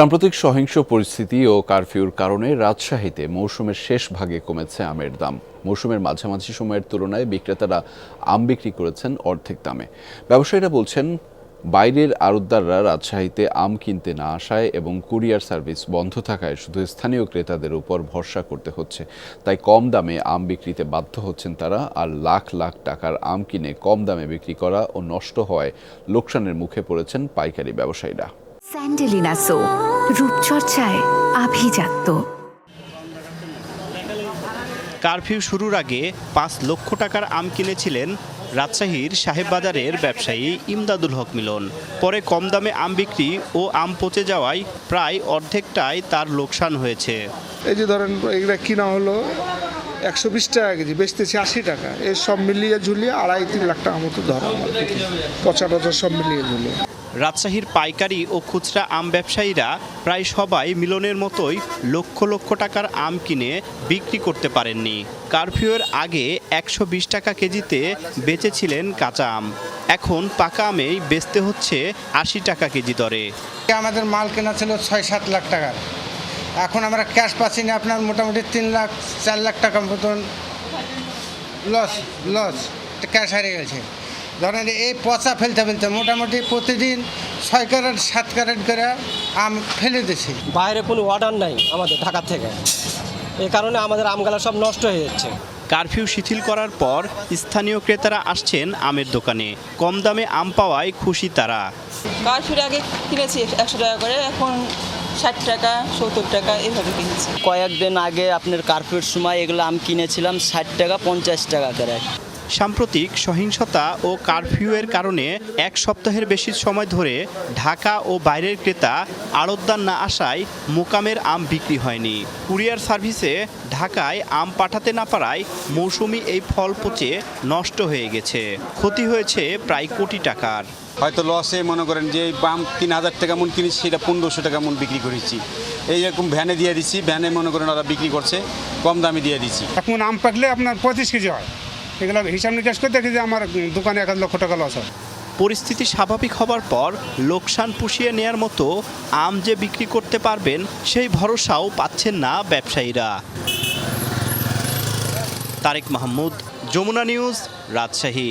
সাম্প্রতিক সহিংস পরিস্থিতি ও কারফিউর কারণে রাজশাহীতে মৌসুমের শেষ ভাগে কমেছে আমের দাম। মৌসুমের মাঝামাঝি সময়ের তুলনায় বিক্রেতারা আম বিক্রি করেছেন অর্ধেক দামে। ব্যবসায়ীরা বলছেন, বাইরের আড়তদাররা রাজশাহীতে আম কিনতে না আসায় এবং কুরিয়ার সার্ভিস বন্ধ থাকায় শুধু স্থানীয় ক্রেতাদের উপর ভরসা করতে হচ্ছে। তাই কম দামে আম বিক্রিতে বাধ্য হচ্ছেন তারা আর লাখ লাখ টাকার আম কিনে কম দামে বিক্রি করা ও নষ্ট হওয়ায় লোকসানের মুখে পড়েছেন পাইকারি ব্যবসায়ীরা। স্যান্ডেলিনা সো। রূপচর্চায় আভিজাত্য। কারফিউ শুরুর আগে পাঁচ লক্ষ টাকার আম কিনেছিলেন রাজশাহীর সাহেববাজারের ব্যবসায়ী ইমদাদুল হক মিলন। পরে কম দামে আম বিক্রি ও আম পচে যাওয়ায় প্রায় অর্ধেকটাই তার লোকসান হয়েছে। এই যে ধরেন এগুলা কিনা হলো একশো বিশ টাকা কেজি বেচতেছি আশি টাকা। এই সব মিলিয়ে ঝুলিয়ে আড়াই তিন লাখ টাকা মতো ধরা। পচা টচা সব মিলিয়ে ঝুলিয়ে। রাজশাহীর পাইকারি ও খুচরা আম ব্যবসায়ীরা প্রায় সবাই মিলনের মতোই লক্ষ লক্ষ টাকার আম কিনে বিক্রি করতে পারেননি। কারফিউয়ের আগে একশো বিশ টাকা কেজিতে বেচেছিলেন কাঁচা আম। এখন পাকা আমেই বেচতে হচ্ছে আশি টাকা কেজি দরে। আমাদের মাল কেনা ছিল ছয় সাত লাখ টাকার। এখন আমরা ক্যাশ পাচ্ছি না, আপনার মোটামুটি তিন লাখ, চার লাখ টাকার মতন লস লস ক্যাশ হারিয়ে গেছে। ধরেন এই পচা ফেলতে ফেলতে মোটামুটি প্রতিদিন ছয় ক্যারেট সাত ক্যারেট করে আম ফেলে দিছি। বাইরে কোনো অর্ডার নাই আমাদের ঢাকা থেকে। এ কারণে আমাদের আমগালা সব নষ্ট হয়ে যাচ্ছে। কারফিউ শিথিল করার পর স্থানীয় ক্রেতারা আসছেন আমের দোকানে। কম দামে আম পাওয়ায় খুশি তারা। কারফিউর আগে কিনেছি একশো টাকা করে এখন ষাট টাকা সত্তর টাকা এভাবে কিনেছি। কয়েকদিন আগে আপনার কারফিউর সময় এগুলো আম কিনেছিলাম ষাট টাকা পঞ্চাশ টাকা করে। সাম্প্রতিক সহিংসতা ও কারফিউয়ের কারণে এক সপ্তাহের বেশি সময় ধরে ঢাকা ও বাইরের ক্রেতা আড়তদার না আসায় মোকামের আম বিক্রি হয়নি। কুরিয়ার সার্ভিসে ঢাকায় আম পাঠাতে না পারায় মৌসুমি এই ফল পচে নষ্ট হয়ে গেছে। ক্ষতি হয়েছে প্রায় কোটি টাকার। হয়তো লসে মনে করেন যে বাম তিন হাজার টাকা মন কিনেছি সেটা পনেরোশো টাকা মন বিক্রি করেছি। এই এইরকম ভ্যানে দিয়ে দিচ্ছি ভ্যানে মনে করেন ওরা বিক্রি করছে কম দামে দিয়ে দিচ্ছি এখন আম পাকলে আপনার পঁয়ত্রিশ কেজি হয়। এগুলো হিসাব নিকাশ করে দেখি যে আমার দোকানে এক লক্ষ টাকা লস হয়। পরিস্থিতি স্বাভাবিক হবার পর লোকসান পুষিয়ে নেয়ার মতো আম যে বিক্রি করতে পারবেন, সেই ভরসাও পাচ্ছেন না ব্যবসায়ীরা। তারেক মাহমুদ, যমুনা নিউজ, রাজশাহী।